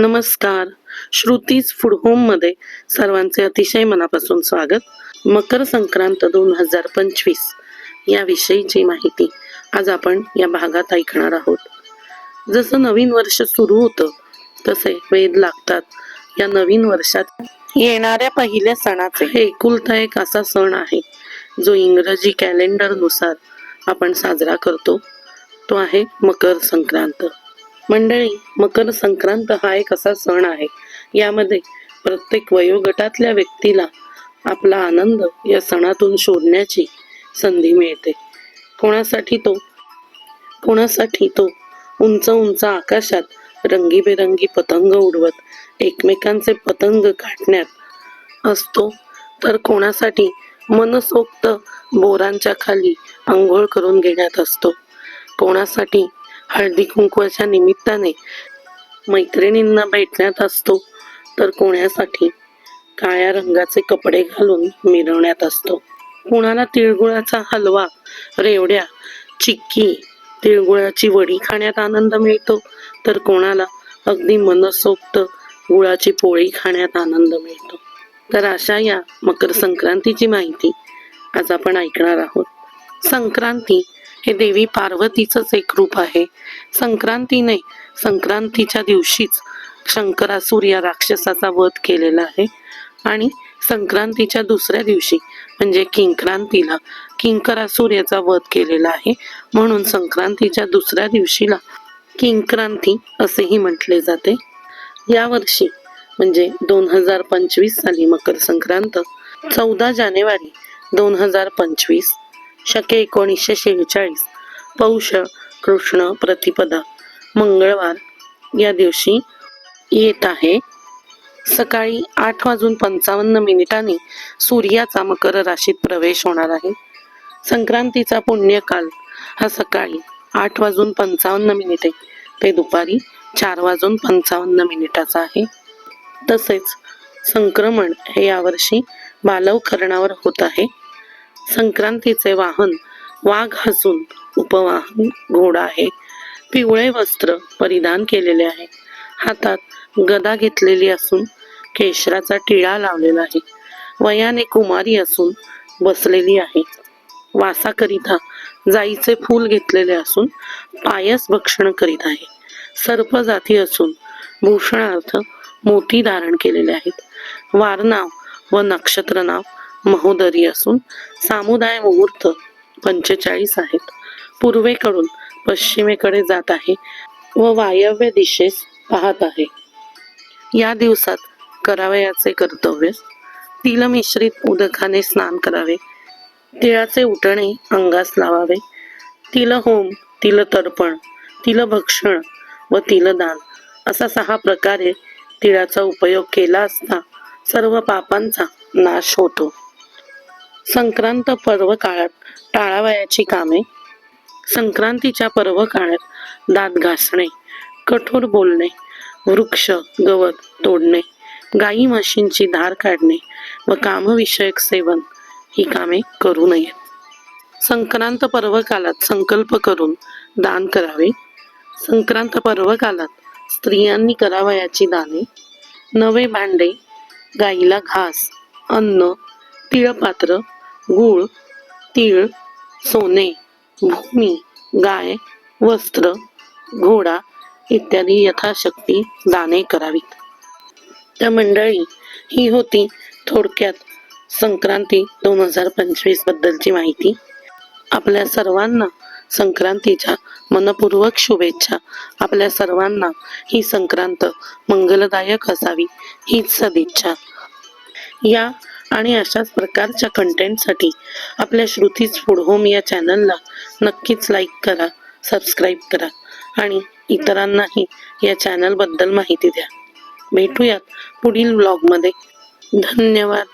नमस्कार. श्रुतीज फूड होममध्ये सर्वांचे अतिशय मनापासून स्वागत. मकर संक्रांत दोन हजार पंचवीस या विषयीची माहिती आज आपण या भागात ऐकणार आहोत. जसं नवीन वर्ष सुरू होतं तसे वेद लागतात. या नवीन वर्षात येणाऱ्या पहिल्या सणाचे हे एकुलता एक असा सण आहे जो इंग्रजी कॅलेंडरनुसार आपण साजरा करतो. तो आहे मकर संक्रांत. मंडळी मकर संक्रांत हा एक असा सण आहे. यामध्ये प्रत्येक वयोगटातल्या व्यक्तीला आपला आनंद या सणातून शोधण्याची संधी मिळते. कोणासाठी तो? कोणासाठी तो? उंच उंच आकाशात रंगीबेरंगी पतंग उडवत एकमेकांचे पतंग काढण्यात असतो. तर कोणासाठी मनसोक्त बोरांच्या खाली आंघोळ करून घेण्यात असतो? कोणासाठी हळदी कुंकवाच्या निमित्ताने मैत्रिणींना भेटण्यात असतो तर कोणासाठी काळ्या रंगाचे कपडे घालून मिरवण्यात असतो. कुणाला तिळगुळाचा हलवा रेवड्या चिक्की तिळगुळाची वडी खाण्यात आनंद मिळतो तर कोणाला अगदी मनसोक्त गुळाची पोळी खाण्यात आनंद मिळतो. तर अशा या मकर संक्रांतीची माहिती आज आपण ऐकणार आहोत. संक्रांती हे देवी पार्वतीचंच एक रूप आहे. संक्रांतीने संक्रांतीच्या दिवशीच शंकरासूर या राक्षसाचा वध केलेला आहे. आणि संक्रांतीच्या दुसऱ्या दिवशी म्हणजे किंक्रांतीला किंकरासूर याचा वध केलेला आहे. म्हणून संक्रांतीच्या दुसऱ्या दिवशीला किंक्रांती असेही म्हटले जाते. यावर्षी म्हणजे दोन हजार पंचवीस साली मकर संक्रांत चौदा जानेवारी दोन हजार पंचवीस शके एकोणीसशे शेहेचाळीस. पौष कृष्ण प्रतिपदा. मंगळवार या दिवशी येत आहे. सकाळी आठ वाजून पंचावन्न मिनिटांनी सूर्याचा मकर राशीत प्रवेश होणार आहे. संक्रांतीचा पुण्यकाल हा सकाळी आठ वाजून पंचावन्न मिनिटे ते दुपारी चार वाजून पंचावन्न मिनिटाचा आहे. तसेच संक्रमण हे यावर्षी बालवकरणावर होत आहे. संक्रांतीचे वाहन वाघ हसून उपवाहन घोडा आहे. पिवळे वस्त्र परिधान केलेले आहे. हातात गदा घेतलेली असून केशराचा टिळा लावलेला आहे. वयाने कुमारी असून बसलेली आहे. वासाकरिता जाईचे फूल घेतलेले असून पायस भक्षण करीत आहे. सर्प जाती असून भूषणार्थ मोती धारण केलेले आहेत. वारनाव व नक्षत्र नाव महोदरी असून सामुदाय मुहूर्त पंचेचाळीस आहेत. पूर्वेकडून पश्चिमेकडे जात आहे व वायव्य दिशेस पाहत आहे. या दिवसात करावयाचे कर्तव्य तिल मिश्रित उदकाने स्नान करावे. तिळाचे उटणे अंगास लावावे. तिल होम तिल तर्पण तिल भक्षण व तिलदान असा सहा प्रकारे तिळाचा उपयोग केला असता सर्व पापांचा नाश होतो. संक्रांत पर्व काळात टाळावयाची कामे संक्रांतीच्या पर्व काळात दात घासणे कठोर बोलणे वृक्ष गवत तोडणे गाई म्हशींची धार काढणे व कामविषयक सेवन ही कामे करू नयेत. संक्रांत पर्व कालात संकल्प करून दान करावे. संक्रांत पर्व कालात स्त्रियांनी करावयाची दाने नवे भांडे गाईला घास अन्न तिळपात्र गूळ तीळ सोने भूमी गाय वस्त्र घोडा इत्यादी यथाशक्ती दाने करावीत. त्या मंडळी ही होती थोडक्यात संक्रांती दोन हजार पंचवीस बद्दलची माहिती. आपल्या सर्वांना संक्रांतीच्या मनपूर्वक शुभेच्छा. आपल्या सर्वांना ही संक्रांत मंगलदायक असावी हीच सदिच्छा. या आणि अशाच प्रकारच्या कंटेंटसाठी आपल्या श्रुतीज फूड होम या चॅनलला नक्कीच लाईक करा सबस्क्राईब करा आणि इतरांनाही या चॅनलबद्दल माहिती द्या. भेटूयात पुढील ब्लॉगमध्ये धन्यवाद.